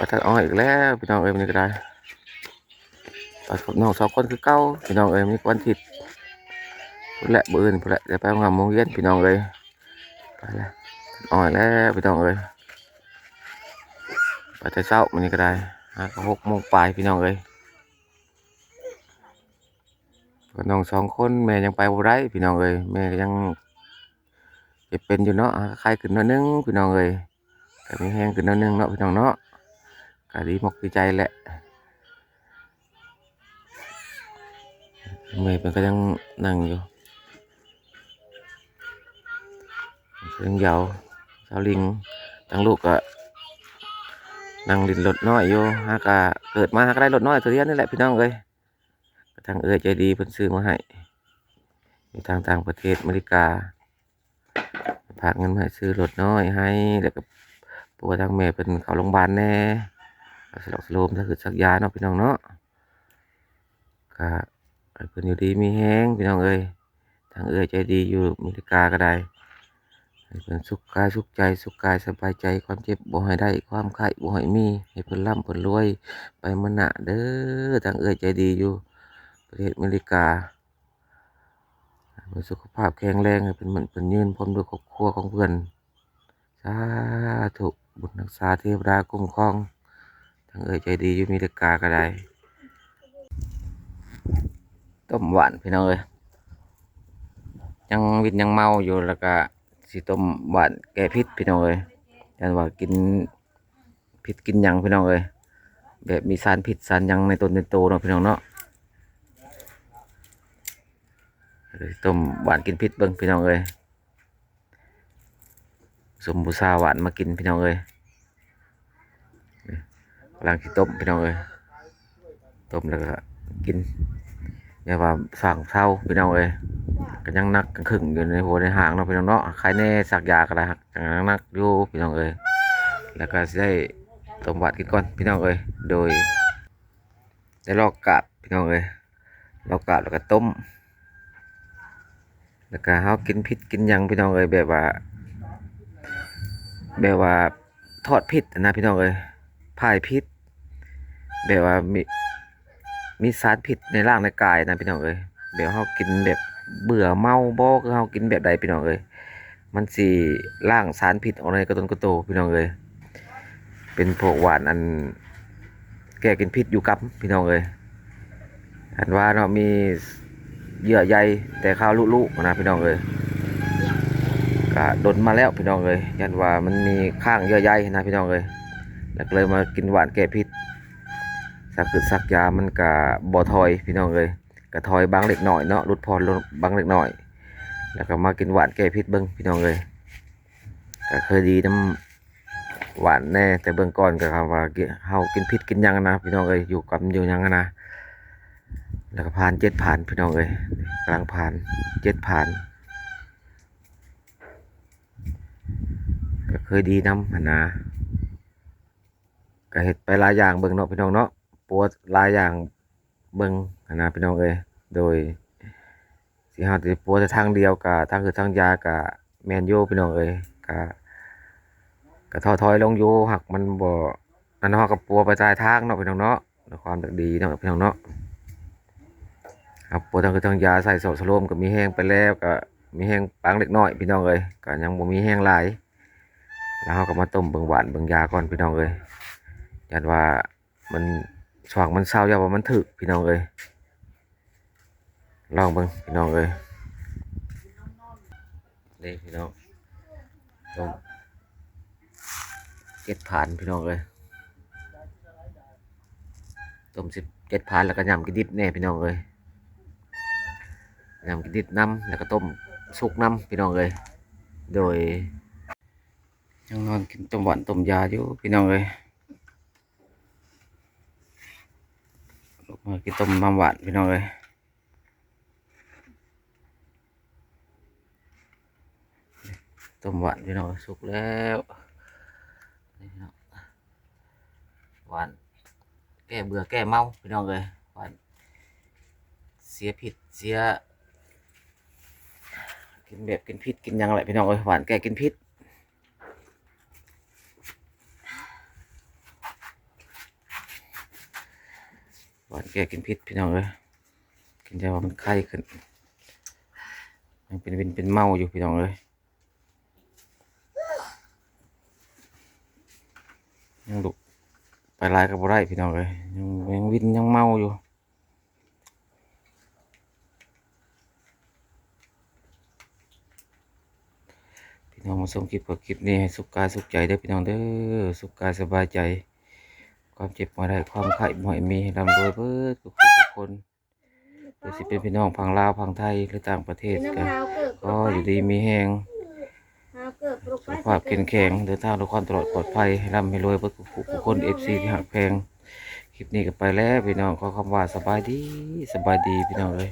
ปลาทัดอ้อยอีกแล้วพี่น้องเอ้ยมันนี่ก็ได้ปลากับน้องสองคนคือเก้าพี่น้องเอ้ยมีวันทิตย์พุ่นแหละเบื่อนพุ่นแหละจะไปงานโมงเย็นพี่น้องเอ้ยไปล้วอ้อยแล้วพี่น้องเอ้ยไปแต่เช้ามันนี่ก็ได้ห้ากับหกโมงปลายพี่น้องเอ้ยน้องสองคนแม่ยังไปบ่ได้พี่น้องเอ้ยแม่ยังเจ็บเป็นอยู่เนาะหาใครขึ้นนิดนึงพี่น้องเอ้ยแต่มีแห้งขึ้นนิดนึงเนาะพี่น้องเนาะ ก็ดีมกดีใจแหละเมย์เป็นก็ยังนั่งอยู่เรื่องยาวสาวลิงทั้งลูกก็นั่งลินรถน้อยอยู่ฮากะเกิดมาฮากะได้รถน้อยตัวเดียวนี่แหละพี่น้องเอ้ยทางเอ้ยใจดีเพิ่นซื้อมาให้อยู่ทางต่างประเทศอเมริกาฝากเงินมาซื้อรถน้อยให้แล้วก็ปัวทางแม่เป็นเขาโรงพยาบาลแน่ สลอกสโลมถ้าคือสักยาเนาะพี่น้องเนาะก็ให้เพิ่นอยู่ดีมีแห้งพี่น้องเอ้ยทางเอ้ยใจดีอยู่อเมริกาก็ได้ให้เพิ่นสุขกายสุขใจสุขกายสบายใจความเจ็บบ่ให้ได้ความไข้บ่ให้มีให้เพิ่นร่ำเพิ่นรวยไปมณะเด้อทางเอ้ยใจดีอยู่ ประเทศอเมริกาให้เพิ่นสุขภาพแข็งแรงให้เพิ่นมันเพิ่นยืนพร้อมด้วยครอบครัวของเพิ่นสาธุบุญรักษาเทวดาคุ้มครอง ทั้งเอ่ยใจดีอยู่มีตะกาก็ได้ต้มหวานพี่น้องเอ้ยยังวินยังเมาอยู่แล้วก็สิต้มหวานแก้พิษพี่น้องเอ้ยยันว่ากินพิษกินยังพี่น้องเอ้ยแบบมีสารพิษสารยังในต้นในโตเนาะพี่น้องเนาะต้มหวานกินพิษเบิ่งพี่น้องเอ้ยสมบูซาหวานมากินพี่น้องเอ้ย กำลังที่ต้มพี่น้องเอ้ยต้มแล้วก็กินเนี่ยว่าสั่งเศร้าพี่น้องเอ้ยก็ยังนักกันขึงอยู่ในหัวในหางเนาะพี่น้องเนาะใครแน่สักยาก็ได้ครับยังนักอยู่พี่น้องเอ้ยแล้วก็ได้ต้มหวานกินก่อนพี่น้องเอ้ยโดยได้ลอกกาบพี่น้องเอ้ยลอกกาบแล้วก็ต้มแล้วก็เฮากินพิษกินยังพี่น้องเอ้ยแบบว่าแบบว่าทอดพิษนะพี่น้องเอ้ย พายพิษแบบว่ามีมีสารพิษในร่างในกายนะพี่น้องเอ้ยเดี๋ยวเขากินแบบเบื่อเมาบ่คือเขากินแบบใดพี่น้องเอ้ยมันสิล่างสารพิษออกในกระตุนกระโตพี่น้องเอ้ยเป็นพวกหวานอันแก้กินพิษอยู่กับพี่น้องเอ้ยอันว่าเนาะมีเยื่อใยแต่ข้าวลุๆนะพี่น้องเอ้ยก็ดนมาแล้วพี่น้องเอ้ยยันว่ามันมีข้างเยื่อใยนะพี่น้องเอ้ย แล้วก็เลยมากินหวานแก้พิษสักคือสักยามันกะบ่ทอยพี่น้องเลยกะทอยบางเล็กหน่อยเนาะลดพรลดบางเล็กหน่อย แล้วก็มากินหวานแก้พิษเบิ้งพี่น้องเลยก็เคยดีน้ำหวานแน่แต่เบื้องก่อนก็คำว่ากินเฮากินพิษกินยังนะพี่น้องเลยอยู่กับอยู่ยังนะแล้วก็ผ่านเจ็ดผ่านพี่น้องเลยกำลังผ่านเจ็ดผ่านก็เคยดีน้ำหันนะ ก็เฮ็ดไปหลายอย่างเบิ่งเนาะพี่น้องเนาะปวดหลายอย่างเบิ่งนะพี่น้องเอ้ยโดยสิเฮาสิปวดแต่ทางเดียวกับทางคือทางยากับแมนอยู่พี่น้องเอ้ยก็ก็ท้อถอยลงอยู่หักมันบ่อันเฮาก็ปัวไปตายทางเนาะพี่น้องเนาะด้วยความดีเนาะพี่น้องเนาะครับปวดทางคือทางยาใส่โซสลมก็มีแห้งไปแล้วก็มีแห้งปางเล็กน้อยพี่น้องเอ้ยก็ยังบ่มีแห้งหลายแล้วเฮาก็มาต้มเบิ่งหวานเบิ่งยาก่อนพี่น้องเอ้ย ยันว่ามันสว่างมันเศร้าอย่าว่ามันถึกพี่น้องเอ้ยลองเบิ่งพี่น้องเอ้ยนี่พี่น้องต้มเจ็ดผ่านพี่น้องเอ้ยต้มสิบเจ็ดผ่านแล้วก็ยำกินดิบแน่พี่น้องเอ้ยยำกินดิบน้ำแล้วก็ต้มสุกน้ำพี่น้องเอ้ยโดยยังนอนกินต้มหวานต้มยาอยู่พี่น้องเอ้ย ลูก มากินต้มน้ำหวานพี่น้องเลยต้มหวานพี่น้องสุกแล้วนี่พี่น้องหวานแก้เบื่อแก้เมาพี่น้องเลยหวานเสียผิดเสียกินแบบกินพิษกินหยังแหละพี่น้องเลยหวานแก้กินพิษันแก้กินพิษพี่น้องเอ้ยกินยาว่ามันไข้ขึ้นยังเป็นเป็นเป็นเมาอยู่พี่น้องเอ้ยยังดุไปลายกับบ่ได้พี่น้องเอ้ยยังยังวินยังเมาอยู่พี่น้องมาส่งคลิปกับคลิปนี้ให้สุขกายสุขใจเด้พี่น้องเด้อสุขกายสบายใจ ความเจ็บมาได้ความไข้บ่อยมีร่ำรวยเบิดทุกคนทุกคนหรือสิเป็นพี่น้องพังลาวพังไทยหรือต่างประเทศกันก็อยู่ดีมีแห้งพราวเกิดปลุกสุขภาพเข้มแข็งเดินทางด้วยความตลอดปลอดภัยร่ำให้รวยเพื่อทุกคนเอฟซีที่หักแพงคลิปนี้ก็ไปแล้วพี่น้องขอคำว่าสบายดีสบายดีพี่น้องเลย